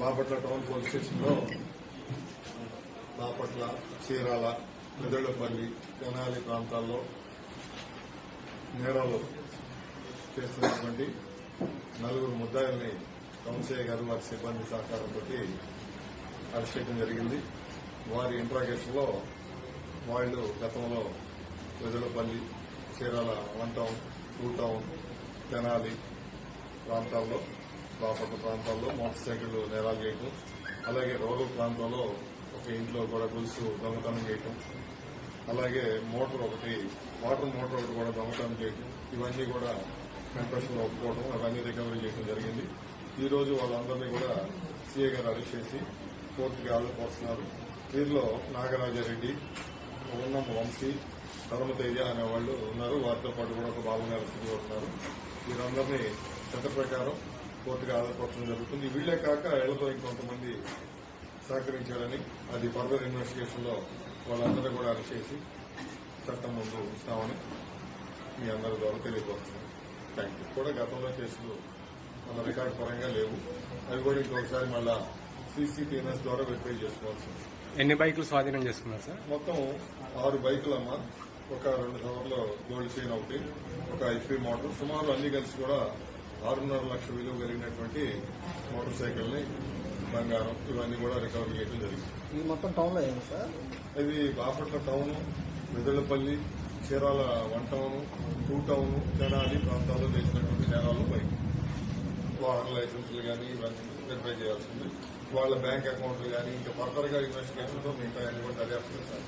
Bapatla town police స్టేషన్లో బాపట్ల చీరాల మెదళ్ళపల్లి తెనాలి ప్రాంతాల్లో నేరాలు చేస్తున్నటువంటి నలుగురు ముద్దాయిల్ని కౌన్సిలర్ గారు వారి సిబ్బంది సహకారంతో అరెస్ట్ చేయడం జరిగింది. వారి ఇంట్రాగేషన్లో వాళ్ళు గతంలో Vedalapalli Chirala one town two town Tenali ప్రాంతాల్లో బాపట్ల ప్రాంతాల్లో మోటార్ సైకిల్ నేరాలు చేయటం అలాగే రూరల్ ప్రాంతాల్లో ఒక ఇంట్లో కూడా గొలుసు దొంగతనం చేయటం అలాగే మోటార్ ఒకటి వాటర్ మోటార్ ఒకటి కూడా దొంగతనం చేయటం ఇవన్నీ కూడా కన్ఫెషన్ ఒప్పుకోవడం అవన్నీ రికవరీ చేయడం జరిగింది. ఈ రోజు వాళ్ళందరినీ కూడా సీఏ గారు అరెస్ట్ చేసి కోర్టుకి హాజరుపరుస్తున్నారు. వీరిలో నాగరాజారెడ్డి ఉన్నం వంశీ ధర్మతేజ అనే వాళ్ళు ఉన్నారు. వారితో పాటు కూడా ఒక బాబు నేరస్తులు ఉన్నారు. వీరందరినీ చట్ట ప్రకారం కోర్టుకి హాజరుపరచడం జరుగుతుంది. వీళ్ళే కాక ఇళ్ళతో ఇంకొంతమంది సహకరించారని అది ఫర్దర్ ఇన్వెస్టిగేషన్లో వాళ్ళందరూ కూడా అరెస్ట్ చేసి చట్టం ముందు ఉంచుతామని మీ అందరి ద్వారా తెలియపరుస్తున్నాం. థ్యాంక్ యూ కూడా గతంలో కేసులు మన రికార్డు పరంగా లేవు. అవి కూడా ఇంకొకసారి మళ్ళా సీసీటీఎన్ఎస్ ద్వారా వెరిఫై చేసుకోవాల్సింది ఎన్ని బైకులు స్వాధీనం చేసుకున్నారు సార్? మొత్తం ఆరు బైకులమ్మ ఒక రెండు సవర్ల గోల్డ్ చైన్ ఒకటి ఒక హెచ్పీ మోటార్ సుమారు అన్ని కలిసి కూడా ఆరున్నర లక్షల విలువ కలిగినటువంటి మోటార్ సైకిల్ని బంగారం ఇవన్నీ కూడా రికవరీ చేయడం జరిగింది. ఇది మొత్తం టౌన్లో అయింది సార్? ఇది Bapatla town Medallapalli Chirala one town two town Tenali ప్రాంతాల్లో చేసినటువంటి నేరాలు బైక్ వాహన లైసెన్సులు కానీ ఇవన్నీ వెరిఫై చేయాల్సింది. వాళ్ళ బ్యాంక్ అకౌంట్లు కానీ ఇంకా ఫర్దర్గా ఇన్వెస్టిగేషన్తో మిగతా అన్ని కూడా దర్యాప్తు చేస్తారు.